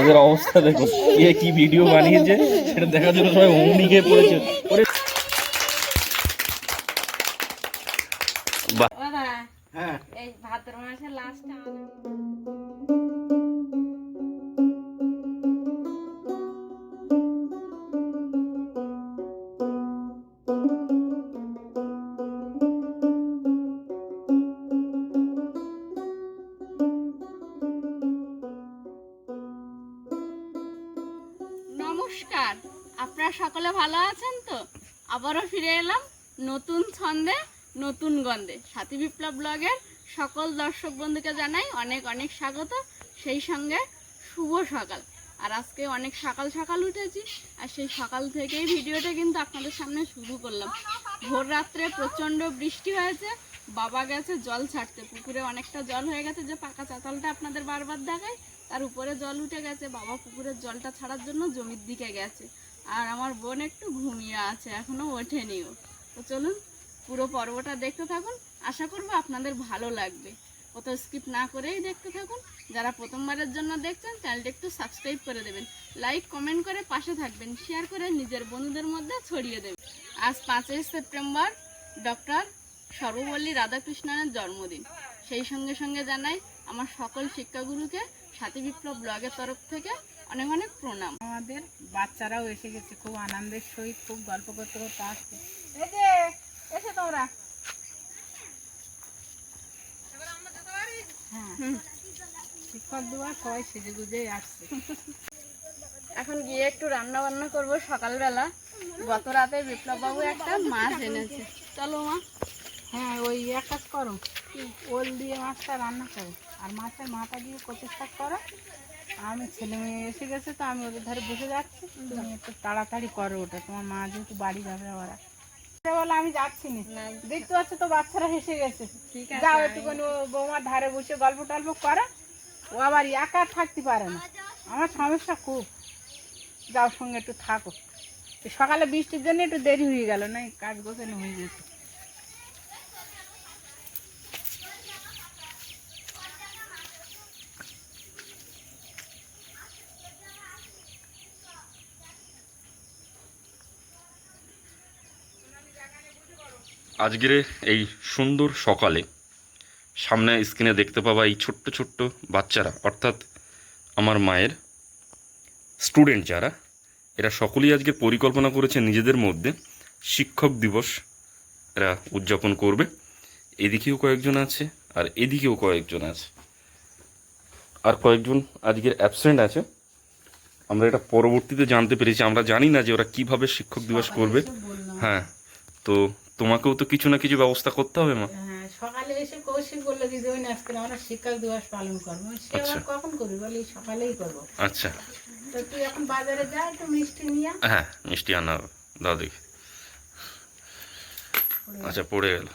ওদের অবস্থা দেখো। কে কি ভিডিও বানিয়েছে সেটা দেখার জন্য সবাই অমনিকে পড়েছে। আবারও ফিরে এলাম নতুন ছন্দে, নতুন গন্ধে। সাথী বিপ্লব ব্লগের সকল দর্শক বন্ধুকে জানাই অনেক অনেক স্বাগত। সেই সঙ্গে শুভ সকাল। আর আজকে অনেক সকাল সকাল উঠেছি, আর সেই সকাল থেকেই ভিডিওটা কিন্তু আপনাদের সামনে শুরু করলাম। ভোর রাত্রে প্রচণ্ড বৃষ্টি হয়েছে, বাবা গেছে জল ছাড়তে। পুকুরে অনেকটা জল হয়ে গেছে, যে পাকা চাতালটা আপনাদের বারবার দেখায় তার উপরে জল উঠে গেছে, বাবা পুকুরের জলটা ছাড়ার জন্য জমির দিকে গেছে। আর আমার বোন একটু ঘুমিয়ে আছে, এখনও ওঠেনি ও তো চলুন পুরো পর্বটা দেখতে থাকুন। আশা করব আপনাদের ভালো লাগবে। কোথাও স্কিপ না করেই দেখতে থাকুন। যারা প্রথমবারের জন্য দেখছেন চ্যানেলটা একটু সাবস্ক্রাইব করে দেবেন। লাইক কমেন্ট করে পাশে থাকবেন। শেয়ার করে নিজের বন্ধুদের মধ্যে ছড়িয়ে দেবেন। আজ পাঁচই সেপ্টেম্বর ডক্টর সর্বপল্লী রাধাকৃষ্ণনের জন্মদিন। সেই সঙ্গে সঙ্গে জানাই আমার সকল শিক্ষাগুরুকে সাথী বিপ্লব ব্লগের তরফ থেকে অনেক অনেক প্রণাম। আমাদের বাচ্চারাও এসে গেছে খুব আনন্দের সহিত খুব গল্প করতে করতে আসছে। এই যে এসে তোমরা। হ্যাঁ। শিক্ষক দেওয়া সবাই সেজে গুজেই আসছে। এখন গিয়ে একটু রান্না বান্না করব সকালবেলা। গত রাতে বিপ্লব বাবু একটা মাছ এনেছে। চলো মা। হ্যাঁ ওই এক কাজ করো। ওল দিয়ে মাছটা রান্না করো। আর মাছের মাথা দিয়ে কচু শাক করো। আমি ছেলে মেয়ে এসে গেছে তো আমি ওদের ধারে বসে যাচ্ছি। তুমি একটু তাড়াতাড়ি করো ওটা তোমার মা যেহেতু বাড়ি যাবে ওরা। বলে আমি যাচ্ছি না। দেখতে পাচ্ছ তো বাচ্চারা হেসে গেছে। যাও একটুখানি বৌমার ধারে বসে গল্প টল্প করে। ও আবার একা থাকতে পারে না। আমার সমস্যা খুব। যাও সঙ্গে একটু থাকো। সকালে বৃষ্টির জন্য একটু দেরি হয়ে গেল না? কাজ গোছানো হয়ে যেত আজকের এই সুন্দর সকালে সামনে স্ক্রিনে দেখতে পাবা এই ছোট্ট ছোট্ট বাচ্চারা অর্থাৎ আমার মায়ের স্টুডেন্ট যারা এরা সকলেই আজকে পরিকল্পনা করেছে নিজেদের মধ্যে শিক্ষক দিবস এরা উদযাপন করবে। এদিকেও কয়েকজন আছে আর এদিকেও কয়েকজন আছে। আর কয়েকজন আজকের অ্যাবসেন্ট আছে। আমরা এটা পরবর্তীতে জানতে পেরেছি। আমরা জানি না যে ওরা কীভাবে শিক্ষক দিবস করবে। হ্যাঁ তো তোমাকেও তো কিছু না কিছু ব্যবস্থা করতে হবে মা। হ্যাঁ সকালে এসে কৌশিক বলল দিদি ওই আজকে আমরা শিক্ষক দিবস পালন করব। সে আচ্ছা। আবার কখন করবি? বলে সকালেই করব। আচ্ছা। তো তুই এখন বাজারে যা একটু মিষ্টি নিয়ে হ্যাঁ মিষ্টি আনা হবে দাও দেখি। আচ্ছা পড়ে গেল।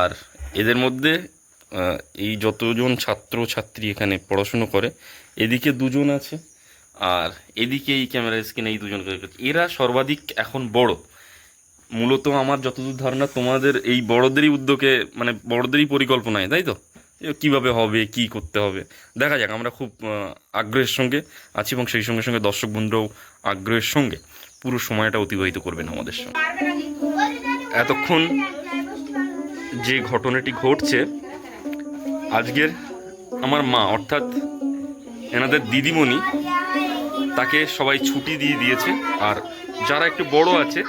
আর এদের মধ্যে এই যতজন ছাত্র ছাত্রী এখানে পড়াশুনো করে এদিকে দুজন আছে। আর এদিকে এই ক্যামেরা স্ক্রিনে এই দুজনকে এরা সর্বাধিক এখন বড়। মূলত আমার যতদূর ধারণা, তোমাদের এই বড়দেরই উদ্যোগে মানে বড়দেরই পরিকল্পনায়, তাই তো? কীভাবে হবে, কি করতে হবে? দেখা যাক, আমরা খুব আগ্রহের সঙ্গে আছি এবং সেই সঙ্গে সঙ্গে দর্শক বন্ধুরাও আগ্রহের সঙ্গে পুরো সময়টা অতিবাহিত করবেন আমাদের সঙ্গে। এতক্ষণ যে ঘটনাটি ঘটছে, আজকের আমার মা, অর্থাৎ এনাদের দিদিমণি তাকে সবাই ছুটি দিয়ে দিয়েছে। আর যারা একটু বড় আছে,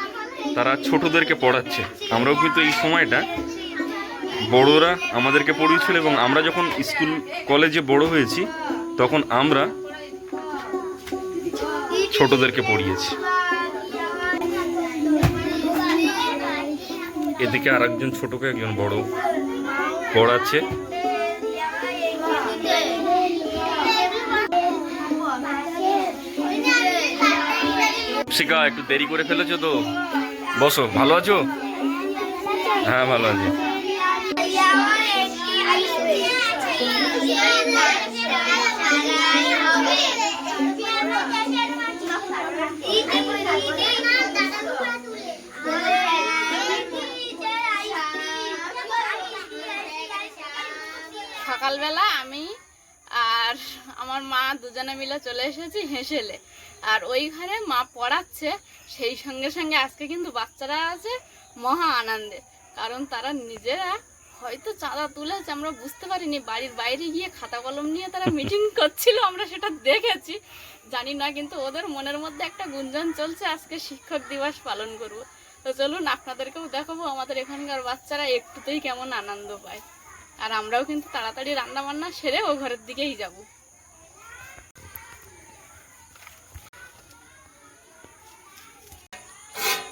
তারা ছোটদেরকে পড়াচ্ছে। আমরাও কিন্তু এই সময়টা বড়রা আমাদেরকে পড়িয়েছিল এবং আমরা যখন স্কুল কলেজে বড় হয়েছি, তখন আমরা ছোটদেরকে পড়িয়েছি। এদিকে আর একজন ছোটকে, একজন বড় পড়াচ্ছে। শিকা একটু দেরি করে ফেলেছো তো? বসো, ভালো আছো? হ্যাঁ ভালো আছি। সকালবেলা আমি আর আমার মা দুজনে মিলে চলে এসেছি হেসেলে। আর ওই ঘরে মা পড়াচ্ছে, সেই সঙ্গে সঙ্গে আজকে কিন্তু বাচ্চারা আছে মহা আনন্দে। কারণ তারা নিজেরা হয়তো চাঁদা তুলেছে, আমরা বুঝতে পারিনি। বাড়ির বাইরে গিয়ে খাতা কলম নিয়ে তারা মিটিং করছিল, আমরা সেটা দেখেছি। জানি না, কিন্তু ওদের মনের মধ্যে একটা গুঞ্জন চলছে, আজকে শিক্ষক দিবস পালন করব। তো চলুন, আপনাদেরকেও দেখাবো আমাদের এখানকার বাচ্চারা একটুতেই কেমন আনন্দ পায়। আর আমরাও কিন্তু তাড়াতাড়ি রান্না বান্না সেরে ও ঘরের দিকেই যাব।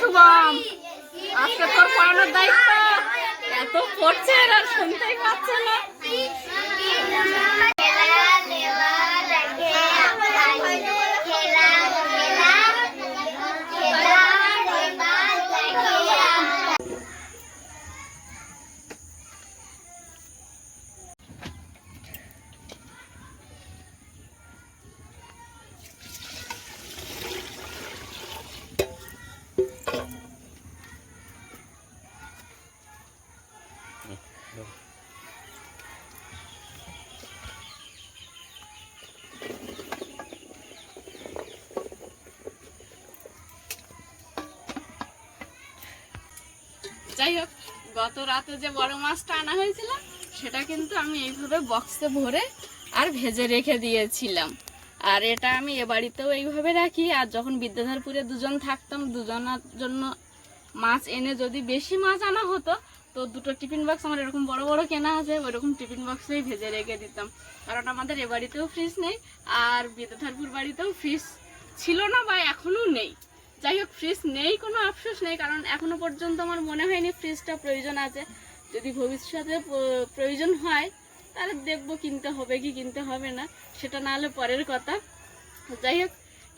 শুভম আজকে তোর পড়ানোর দায়িত্ব এত পড়ছে আর শুনতেই পাচ্ছে না যাই হোক, গত রাতে যে বড় মাছটা আনা হয়েছিল, সেটা কিন্তু আমি এইভাবে বক্সে ভরে আর ভেজে রেখে দিয়েছিলাম। আর এটা আমি এ বাড়িতেও এইভাবে রাখি, আর যখন বিদ্যাধরপুরে দুজন থাকতাম, দুজনের জন্য মাছ এনে যদি বেশি মাছ আনা হতো তো দুটো টিফিন বক্স, আমার এরকম বড় বড় কেনা আছে, ওইরকম টিফিন বক্সেই ভেজে রেখে দিতাম। কারণ আমাদের এ বাড়িতেও ফ্রিজ নেই, আর বিদ্যাধরপুর বাড়িতেও ফ্রিজ ছিল না বা এখনও নেই। যাই হোক ফ্রিজ নেই, কোনো আফসোস নেই, কারণ এখনও পর্যন্ত আমার মনে হয়নি ফ্রিজটা প্রয়োজন আছে। যদি ভবিষ্যতে প্রয়োজন হয়, তাহলে দেখব কিনতে হবে কি কিনতে হবে না, সেটা না হলে পরের কথা। যাই হোক,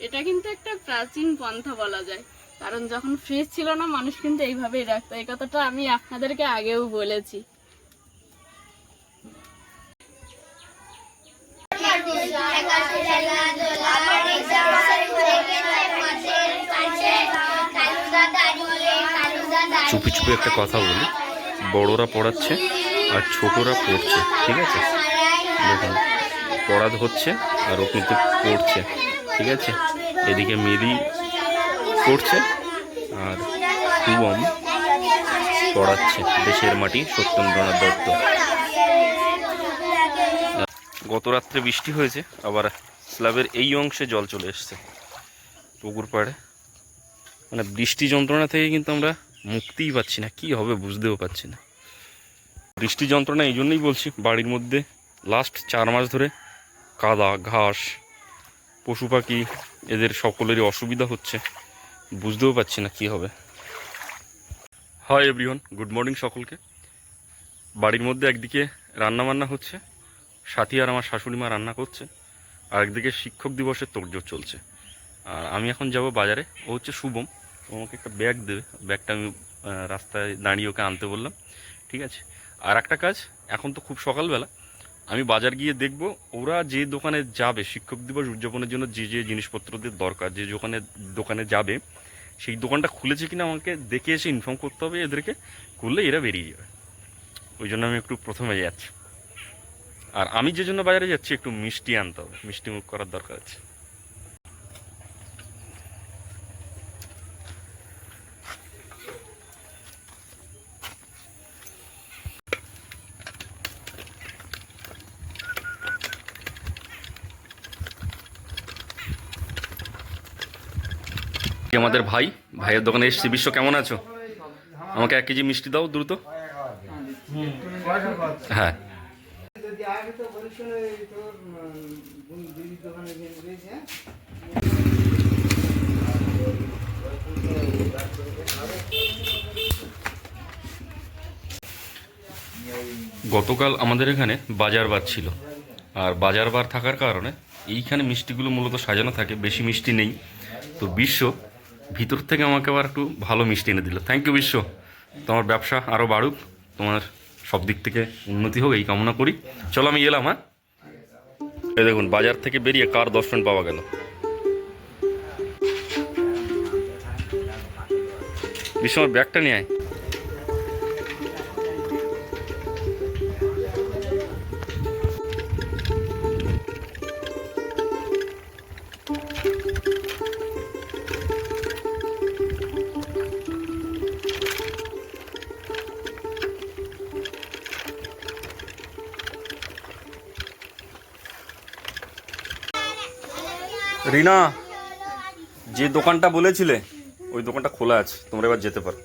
এটা কিন্তু একটা প্রাচীন পন্থা বলা যায়। কারণ যখন ফ্রিজ ছিল না, মানুষ কিন্তু এইভাবেই রাখতো। এই কথাটা আমি আপনাদেরকে আগেও বলেছি। চুপি চুপি একটা কথা বলি। বড়রা পড়াচ্ছে আর ছোটরা পড়ছে, ঠিক আছে? দেখুন পড়া হচ্ছে আর ও কিন্তু পড়ছে, ঠিক আছে? এদিকে মেরি পড়ছে আর শুভম পড়াচ্ছে দেশের মাটি সত্যেন্দ্রনাথ দত্ত। গত রাত্রে বৃষ্টি হয়েছে, আবার স্ল্যাবের এই অংশে জল চলে এসছে, পুকুর পাড়ে। মানে বৃষ্টি যন্ত্রণা থেকে কিন্তু আমরা মুক্তিই পাচ্ছি না, কি হবে বুঝতেও পাচ্ছি না। বৃষ্টি যন্ত্রণা এই জন্যই বলছি, বাড়ির মধ্যে লাস্ট চার মাস ধরে কাদা, ঘাস, পশু পাখি, এদের সকলেরই অসুবিধা হচ্ছে। বুঝতেও পাচ্ছি না কি হবে। হয় এভরিওয়ান গুড মর্নিং সকলকে। বাড়ির মধ্যে একদিকে রান্না বান্না হচ্ছে, সাথী আর আমার শাশুড়ি মা রান্না করছে, আর একদিকে শিক্ষক দিবসের তোড়জোড় চলছে। আর আমি এখন যাব বাজারে, ও হচ্ছে শুভম আমাকে একটা ব্যাগ দেবে। ব্যাগটা আমি রাস্তায় দাঁড়িয়ে ওকে আনতে বললাম, ঠিক আছে? আর একটা কাজ, এখন তো খুব সকালবেলা আমি বাজার গিয়ে দেখব, ওরা যে দোকানে যাবে, শিক্ষক দিবস উদযাপনের জন্য যে যে জিনিসপত্রদের দরকার, যে দোকানে দোকানে যাবে, সেই দোকানটা খুলেছে কিনা আমাকে দেখে এসে ইনফর্ম করতে হবে এদেরকে, খুললে এরা বেরিয়ে যাবে। ওই জন্য আমি একটু প্রথমে যাচ্ছি। আর আমি যে জন্য বাজারে যাচ্ছি, একটু মিষ্টি আনতে হবে, মিষ্টি মুখ করার দরকার আছে। আমাদের ভাই, ভাইয়ের দোকানে এসেছি। বিশ্ব, কেমন আছো? আমাকে এক কেজি মিষ্টি দাও দ্রুত। হ্যাঁ। গতকাল আমাদের এখানে বাজার বার ছিল। আর বাজার বার থাকার কারণে এইখানে মিষ্টিগুলো মূলত সাজানো থাকে, বেশি মিষ্টি নেই। তো বিশ্ব ভিতর থেকে আমাকে আবার একটু ভালো মিষ্টি এনে দিল। থ্যাংক ইউ বিশ্ব। তোমার ব্যবসা আরও বাড়ুক, তোমার সব দিক থেকে উন্নতি হোক, এই কামনা করি। চলো আমি এলাম হ্যাঁ? এই দেখুন, বাজার থেকে বেরিয়ে কার দশ দর্শন পাওয়া গেল? আমার ব্যাগটা নিয়ে আয়। রিনা যে দোকানটা বলেছিলে ওই দোকানটা খোলা আছে তোমরা এবার যেতে পারো।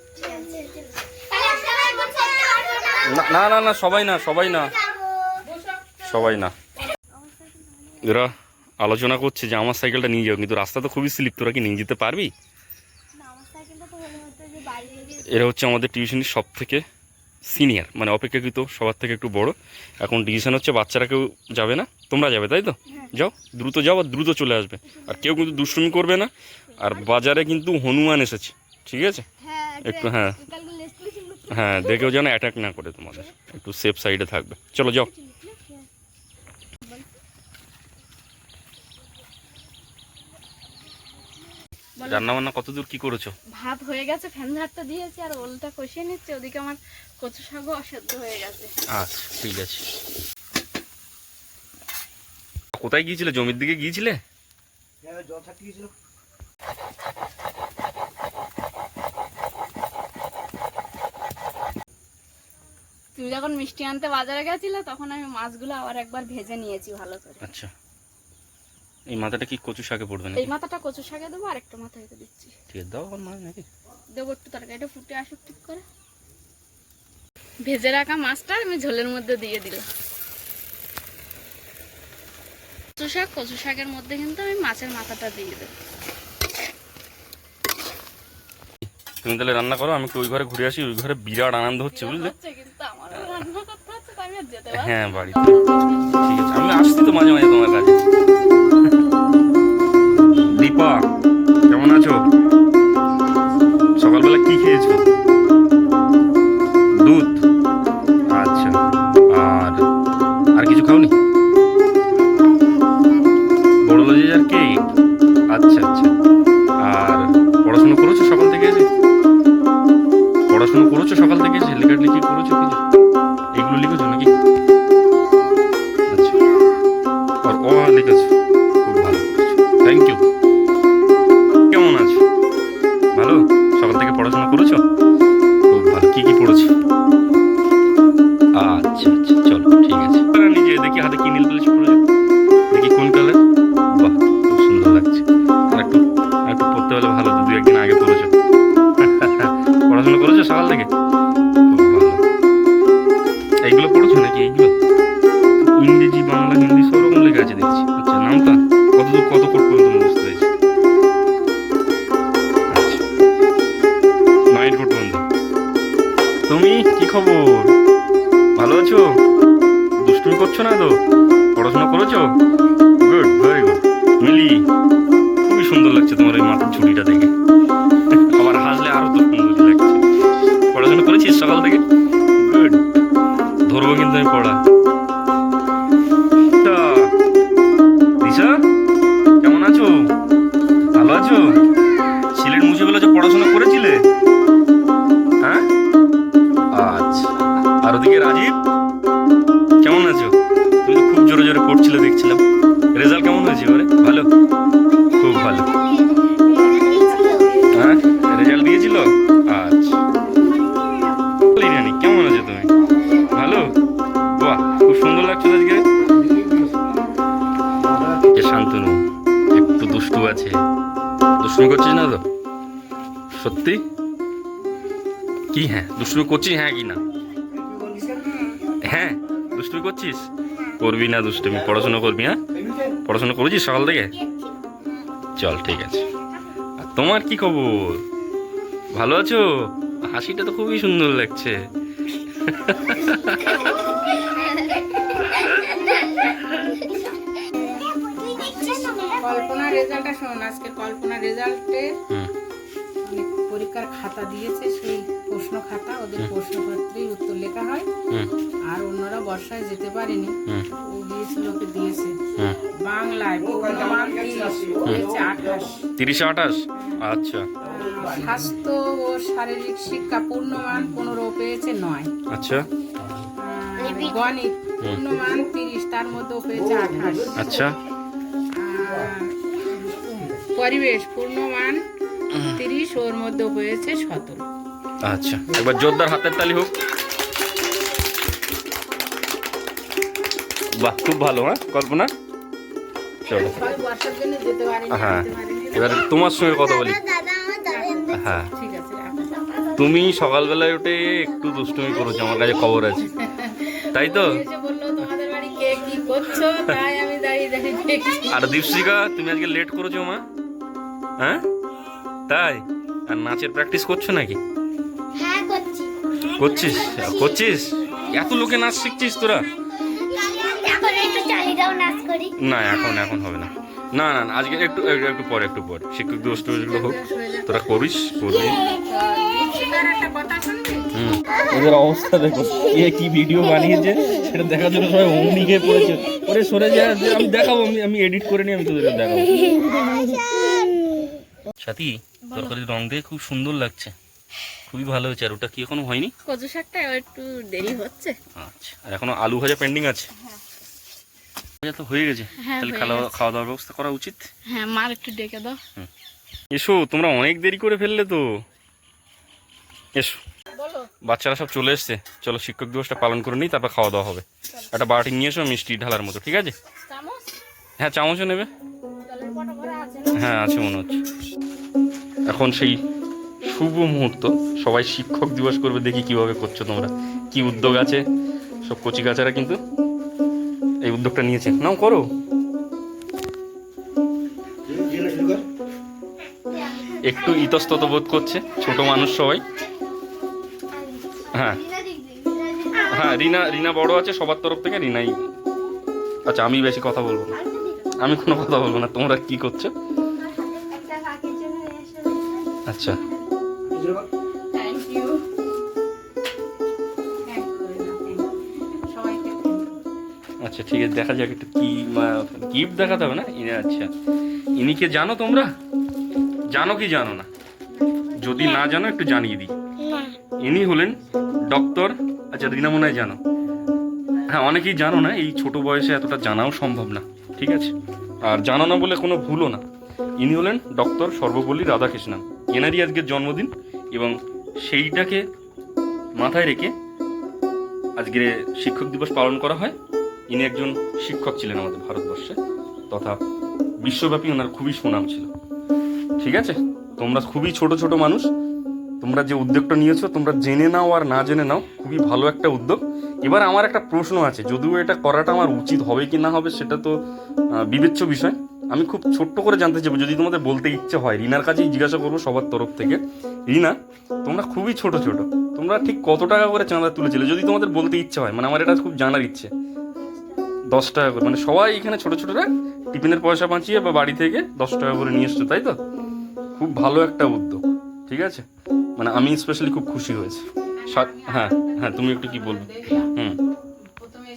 না- না না সবাই না সবাই না। সবাই না। এরা আলোচনা করছে যে আমার সাইকেলটা নিয়ে যাও কিন্তু রাস্তা তো খুবই স্লিপ তোরা কি নিয়ে যেতে পারবি? এরা হচ্ছে আমাদের টিউশনির সব থেকে সিনিয়র মানে অপেক্ষাকৃত সবার থেকে একটু বড়। এখন ডিসিশন হচ্ছে বাচ্চারা কেউ যাবে না তোমরা যাবে তাই তো? যাও দ্রুত যাও আর দ্রুত চলে আসবে। আর কেউ কিন্তু দুষ্টুমি করবে না। আর বাজারে কিন্তু হনুমান এসেছে ঠিক আছে? একটু হ্যাঁ। হ্যাঁ দেখেও যেন অ্যাটাক না করে তোমাদের। একটু সেফ সাইডে থাকবে। চলো যাও। রান্না বান্না কত কি করেছ? ভাত হয়ে গেছে ফ্যান ঝাড়টা দিয়েছি আর ওলটা কষিয়ে নিচ্ছে ওদিকে আমার কচু শাকও অসেদ্ধ হয়ে গেছে। আচ্ছা ঠিক আছে। কোথায় গিয়েছিলে? জমির দিকে গিয়েছিলে? হ্যাঁ জল গিয়েছিল তুমি যখন মিষ্টি আনতে বাজারে গেছিলে তখন আমি মাছগুলো আবার একবার ভেজে নিয়েছি ভালো করে। আচ্ছা। এই মাথাটা কি কচু শাকে পড়বে এই মাথাটা কচু শাকে দেবো আর একটা মাথা রেখে দিচ্ছি। ঠিক দাও আমার মা নাকি। দেবো একটু তরকারিটা ফুটে আসুক ঠিক করে। ভেজে রাখা মাছটা আমি ঝোলের মধ্যে দিয়ে দিলাম। কচু শাক কচু শাকের মধ্যে কিন্তু আমি মাছের মাথাটা দিয়ে দেবো। তুমি তাহলে রান্না করো আমি একটু ওই ঘরে ঘুরে আসি ওই ঘরে বিরাট আনন্দ হচ্ছে বুঝলে? হ্যাঁ বাড়িতে। ঠিক আছে আমি আসছি তো মাঝে মাঝে তোমার কাছে। দীপা কেমন আছো? সকালবেলা কি খেয়েছো? দুধ? আচ্ছা আর আর কিছু খাওনি? বড় লজেজ আর কেক? আচ্ছা আচ্ছা আর পড়াশোনা করেছ সকাল থেকে? পড়াশোনা করেছ সকাল থেকে? লেখালেখি করেছ কিছু? দুষ্টুমি করছিস হ্যাঁ কি না? হ্যাঁ দুষ্টুমি করছিস? করবি না দুষ্টুমি পড়াশোনা করবি হ্যাঁ? পড়াশোনা করেছিস সকাল থেকে? চল ঠিক আছে। আর তোমার কি খবর? ভালো আছো? হাসিটা তো খুবই সুন্দর লাগছে। কল্পনার রেজাল্টটা শোন আজকে কল্পনার রেজাল্টে পরীক্ষার খাতা দিয়েছে সেই প্রশ্ন খাতা ওদের প্রশ্নপত্রেই উত্তর লেখা হয়। আর অন্যরা বর্ষায় যেতে পারেনি। ও গিয়েছিল ওকে দিয়েছে। বাংলায় তিরিশ আঠাশ? আচ্ছা। স্বাস্থ্য ও শারীরিক শিক্ষা পূর্ণমান পনেরো পেয়েছে নয়। আচ্ছা। গণিত পূর্ণমান তিরিশ তার মধ্যেও পেয়েছে আঠাশ। আচ্ছা। পরিবেশ পূর্ণমান তিরিশ ওর মধ্যে হয়েছে সতেরো। আচ্ছা একবার জোরদার হাতের তালি হোক। বাহ, খুব ভালো হ্যাঁ কল্পনা? চলো। হ্যাঁ এবার তোমার সঙ্গে কথা বলি। হ্যাঁ। তুমি সকালবেলায় উঠে একটু দুষ্টুমি করেছ, আমার কাছে খবর আছে। তাই তো? আর দীপশিকা তুমি আজকে লেট করেছ, মা? হ্যাঁ? তাই? আর নাচের প্র্যাকটিস করছ নাকি? করছিস? করছিস? এত লোকে নাচ শিখছিস তোরা? না এখন এখন হবে না। না না না, আজকে একটু একটু একটু পরে একটু পরে। শিক্ষক দিবস টিবসগুলো হোক। তোরা করিস করবি ওদের অবস্থা দেখো। এ কি ভিডিও বানিয়েছে সেটা দেখার জন্য সবাই অমনি গিয়ে পড়েছে। ওরে সরে যা আমি দেখাবো আমি আমি এডিট করে নিয়ে আমি তোদেরকে দেখাবো। সাথী তরকারি রং দিয়ে খুব সুন্দর লাগছে। খুবই ভালো হয়েছে আর ওটা কি এখনও হয়নি? কচু শাকটা একটু দেরি হচ্ছে। আচ্ছা আর এখনও আলু ভাজা পেন্ডিং আছে? ভাজা তো হয়ে গেছে। হ্যাঁ, তাহলে হয়ে খাওয়া খাওয়া দাওয়ার ব্যবস্থা করা উচিত? হ্যাঁ মার একটু ডেকে দাও। এসো তোমরা অনেক দেরি করে ফেললে তো। এসো। বাচ্চারা সব চলে এসছে। চলো শিক্ষক দিবসটা পালন করে নিই তারপর খাওয়া দাওয়া হবে একটা বাটি নিয়ে এসো মিষ্টি ঢালার মতো ঠিক আছে? হ্যাঁ চামচও নেবে। হ্যাঁ আছে মনে হচ্ছে। এখন সেই শুভ মুহূর্ত। সবাই শিক্ষক দিবস করবে দেখি কীভাবে করছ তোমরা। কি উদ্যোগ আছে? সব কচি কাচারা কিন্তু এই উদ্যোগটা নিয়েছে। নাও, করো। একটু ইতস্তত বোধ করছে ছোট মানুষ সবাই। হ্যাঁ। হ্যাঁ রিনা রিনা বড় আছে সবার তরফ থেকে, রিনাই। আচ্ছা আমি বেশি কথা বলব না। আমি কোনো কথা বলব না, তোমরা কি করছ? আচ্ছা। Thank you. আচ্ছা ঠিক আছে দেখা যাক একটু কি গিফট দেখাতে হবে না? ইনি আচ্ছা। ইনিকে জানো তোমরা? জানো কি জানো না? যদি না জানো একটু জানিয়ে দিই। ইনি হলেন ডক্টর আচ্ছা রিনা মনে হয় জানো। হ্যাঁ অনেকেই জানো না এই ছোট বয়সে এতটা জানাও সম্ভব না ঠিক আছে? আর জানো না বলে কোনো ভুলও না। ইনি হলেন ডক্টর সর্বপল্লী রাধাকৃষ্ণন। এনারই আজকের জন্মদিন। এবং সেইটাকে মাথায় রেখে আজকে শিক্ষক দিবস পালন করা হয়। ইনি একজন শিক্ষক ছিলেন আমাদের ভারতবর্ষে, তথা বিশ্বব্যাপী ওনার খুবই সুনাম ছিল। ঠিক আছে? তোমরা খুবই ছোট ছোট মানুষ। তোমরা যে উদ্যোগটা নিয়েছো, তোমরা জেনে নাও আর না জেনে নাও, খুবই ভালো একটা উদ্যোগ। এবার আমার একটা প্রশ্ন আছে, যদিও এটা করাটা আমার উচিত হবে কি না হবে সেটা তো বিবেচ্য বিষয়। আমি খুব ছোট্ট করে জানতে চাইব, যদি তোমাদের বলতে ইচ্ছে হয়। রিনার কাছেই জিজ্ঞাসা করব সবার তরফ থেকে। রিনা তোমরা খুবই ছোট ছোট। তোমরা ঠিক কত টাকা করে চাঁদা তুলেছিলে? যদি তোমাদের বলতে ইচ্ছে হয় মানে আমার এটা খুব জানার ইচ্ছে। দশ টাকা করে মানে সবাই এখানে ছোট ছোটরা টিফিনের পয়সা বাঁচিয়ে বা বাড়ি থেকে দশ টাকা করে নিয়ে এসছো তাই তো? খুব ভালো একটা উদ্যোগ ঠিক আছে? মানে আমি স্পেশালি খুব খুশি হয়েছি। হ্যাঁ হ্যাঁ তুমি একটু কি বলবে? হুম। প্রথমে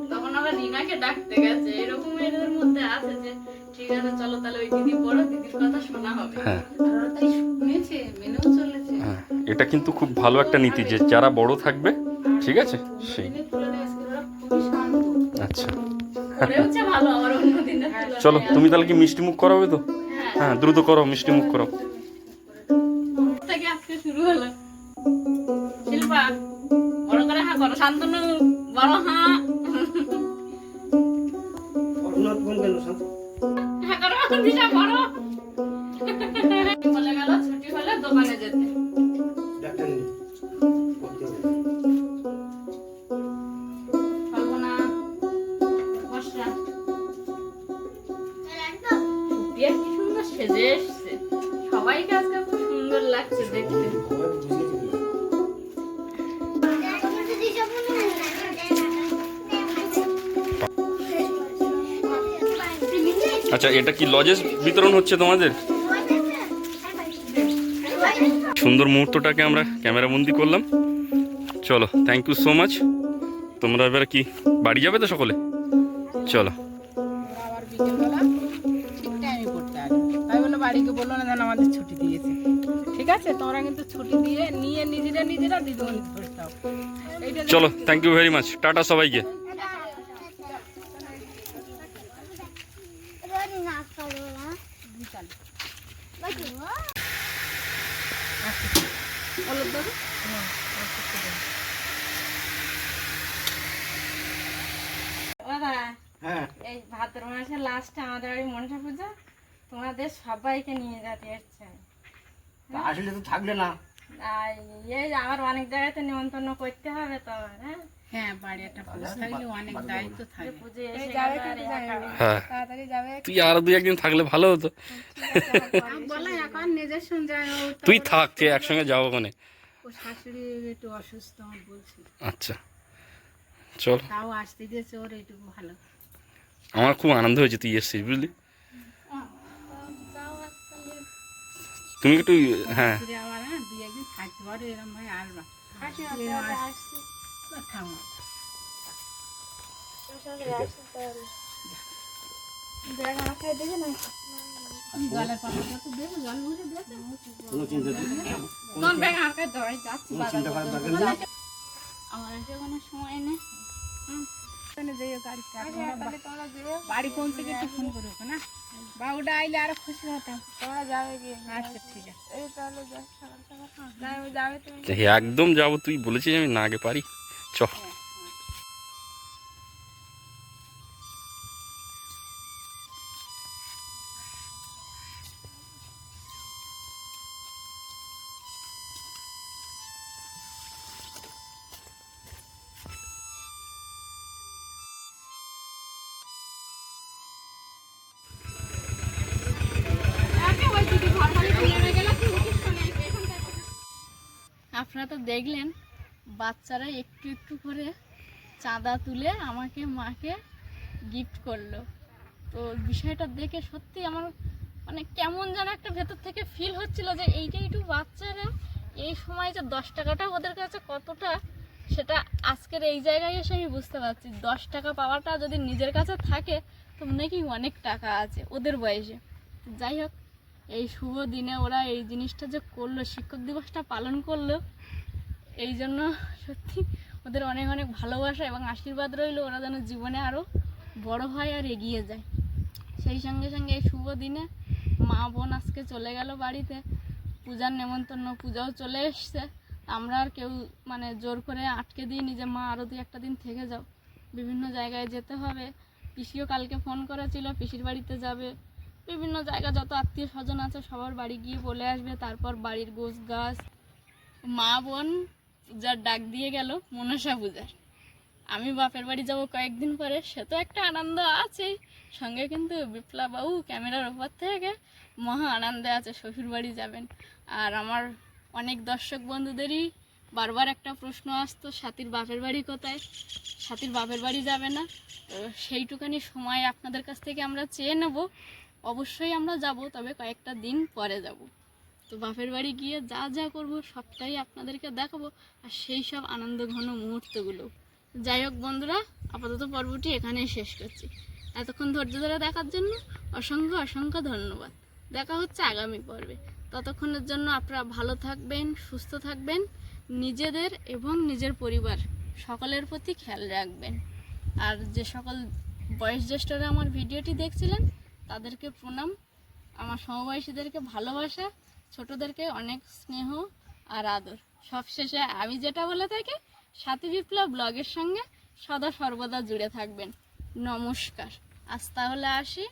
তখন ডাকতে গেছে। এরকম এদের মধ্যে আছে যে ঠিক আছে চলো তাহলে ওই দিদি পড়ো দিদির কথা শোনা হবে। হ্যাঁ। তাই শুনেছে মেনেও চলেছে। হ্যাঁ এটা কিন্তু খুব ভালো একটা নীতি যে যারা বড় থাকবে ঠিক আছে সেই। আচ্ছা। চলো তুমি তাহলে কি মিষ্টি মুখ করাবে তো? হ্যাঁ। হ্যাঁ দ্রুত করো মিষ্টি মুখ করো। শুরু হলো? শিল্পা বড় করে হা করো শান্তনু বড় হা। অর্ণব কোন গেল শান্ত হা করো দিশা বড় বলে গেল ছুটি হলে দোকানে যেতে। ডাক্তার সবাইকে আজকে খুব সুন্দর লাগছে দেখতে। আচ্ছা এটা কি লজেস বিতরণ হচ্ছে তোমাদের? সুন্দর মুহূর্তটাকে আমরা ক্যামেরা বন্দি করলাম। চলো থ্যাংক ইউ সো মাচ তোমরা এবার কি, বাড়ি যাবে তো সকলে? চলো। ঠিক আছে চলো thank you very much tata সবাইকে। এই ভাদ্র মাসের লাস্টে আমাদের বাড়ি মনসা পূজা তোমাদের সবাইকে নিয়ে যেতে এসছে। আসলে তো থাকলে না। এই আবার অনেক জায়গাতে নিমন্ত্রণ করতে হবে তো হ্যাঁ? হ্যাঁ বাড়ি একটা পুজো থাকলে অনেক দায়িত্ব থাকে। পুজো এসে গেল আর একা হ্যাঁ। তাড়াতাড়ি যাবে তুই আর দুই একদিন থাকলে ভালো হতো। বলো এখন নিজের শুন যায় ও তো- তুই থাক তুই একসঙ্গে যাব ওখানে শাশুড়ি একটু অসুস্থ আমার বলছি। আচ্ছা চল। তাও আসতে দিয়েছে ওর এইটুকু ভালো। আমার খুব আনন্দ হয়েছে তুই এসছিস বুঝলি? তুমি একটু হ্যাঁ। হ্যাঁ দুই একদিন থাকতে পারো এরকম ভাই আসবা থামো। আমার এসে কোনো সময় নেই। ওখানে যেয়ে গাড়ি বাড়ি পৌঁছে গেছে ফোন করে ওকে না? বা ওটা আইলে আরও খুশি হতাম। তোমরা যাবে কি আচ্ছা ঠিক আছে। এই তাহলে যাবে তুমি। একদম যাব তুই বলেছিস আমি না আগে পারি। চ আপনারা তো দেখলেন বাচ্চারা একটু একটু করে চাঁদা তুলে আমাকে মাকে গিফট করল। তো বিষয়টা দেখে সত্যি আমার মানে কেমন যেন একটা ভেতর থেকে ফিল হচ্ছিল যে এইটা একটু বাচ্চারা, এই সময় যে দশ টাকাটা ওদের কাছে কতটা, সেটা আজকের এই জায়গায় এসে আমি বুঝতে পারছি। দশ টাকা পাওয়াটা যদি নিজের কাছে থাকে, তো নাকি অনেক টাকা আছে ওদের বয়সে। যাই হোক, এই শুভ দিনে ওরা এই জিনিসটা যে করল, শিক্ষক দিবসটা পালন করল এই জন্য সত্যি ওদের অনেক অনেক ভালোবাসা এবং আশীর্বাদ রইল, ওরা যেন জীবনে আরও বড় হয় আর এগিয়ে যায়। সেই সঙ্গে সঙ্গে এই শুভ দিনে মা বোন আজকে চলে গেল বাড়িতে, পূজার নেমন্তন্ন পূজাও চলে এসছে। আমরা আর কেউ মানে জোর করে আটকে দিইনি যে, মা আরও দুই একটা দিন থেকে যাও। বিভিন্ন জায়গায় যেতে হবে। পিসিও কালকে ফোন করেছিল, পিসির বাড়িতে যাবে। বিভিন্ন জায়গা যত আত্মীয় স্বজন আছে, সবার বাড়ি গিয়ে বলে আসবে। তারপর বাড়ির গোছ গাছ মা বোন পূজার ডাক দিয়ে গেল মনসা পূজার। আমি বাপের বাড়ি যাব কয়েকদিন পরে, সে তো একটা আনন্দ আছেই সঙ্গে কিন্তু বিপ্লব বাবু ক্যামেরার ওপর থেকে মহা আনন্দে আছে, শ্বশুর বাড়ি যাবেন। আর আমার অনেক দর্শক বন্ধুদেরই বারবার একটা প্রশ্ন আসতো, সাথীর বাপের বাড়ি কোথায়? সাথীর বাপের বাড়ি যাবে না? তো সেইটুকানি সময় আপনাদের কাছ থেকে আমরা চেয়ে নেব। অবশ্যই আমরা যাব, তবে কয়েকটা দিন পরে যাব। তো বাপের বাড়ি গিয়ে যা যা করব সবটাই আপনাদেরকে দেখাবো আর সেই সব আনন্দ ঘন মুহূর্তগুলো। যাই হোক বন্ধুরা, আপাতত পর্বটি এখানেই শেষ করছি। এতক্ষণ ধৈর্য ধরে দেখার জন্য অসংখ্য অসংখ্য ধন্যবাদ। দেখা হচ্ছে আগামী পর্বে। ততক্ষণের জন্য আপনারা ভালো থাকবেন, সুস্থ থাকবেন, নিজেদের এবং নিজের পরিবার সকলের প্রতি খেয়াল রাখবেন। আর যে সকল বয়োজ্যেষ্ঠরা আমার ভিডিওটি দেখছিলেন, তাদেরকে প্রণাম। আমার সমবয়সীদেরকে ভালোবাসা ছোটদেরকে অনেক স্নেহ আর আদর। সবশেষে আমি যেটা বলে থাকি, সাথী বিপ্লব ব্লগের সঙ্গে সদা সর্বদা জুড়ে থাকবেন। নমস্কার। আজ তাহলে আসি।